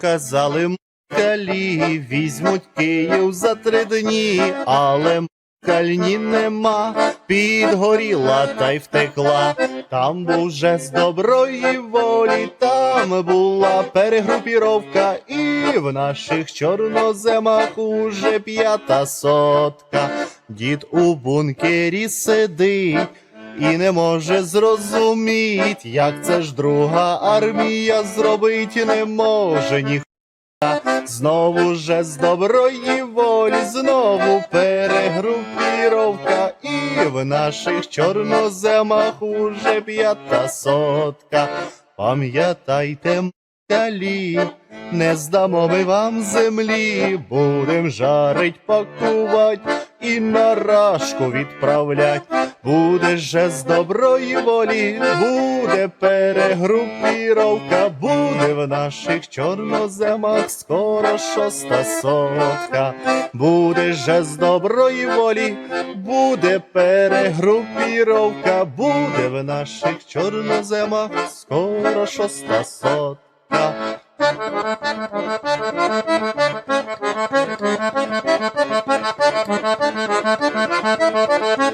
Казали москалі, візьмуть Київ за три дні, але москальні нема, підгоріла та й втекла. Там був же з доброї волі, там була перегрупіровка, і в наших чорноземах уже п'ята сотка. Дід у бункері сидить. І не може зрозуміть, як це ж друга армія зробить не може ніхто. Знову же з доброї волі, знову перегрупіровка, і в наших чорноземах уже п'ята сотка. Пам'ятайте, москалі, не здамо ми вам землі, будем жарить, пакувать і на рашку відправлять. Буде же з доброї волі, буде перегрупіровка, буде в наших чорноземах скоро шоста сотка. Буде же з доброї волі, буде перегрупіровка, буде в наших чорноземах скоро шоста сотка.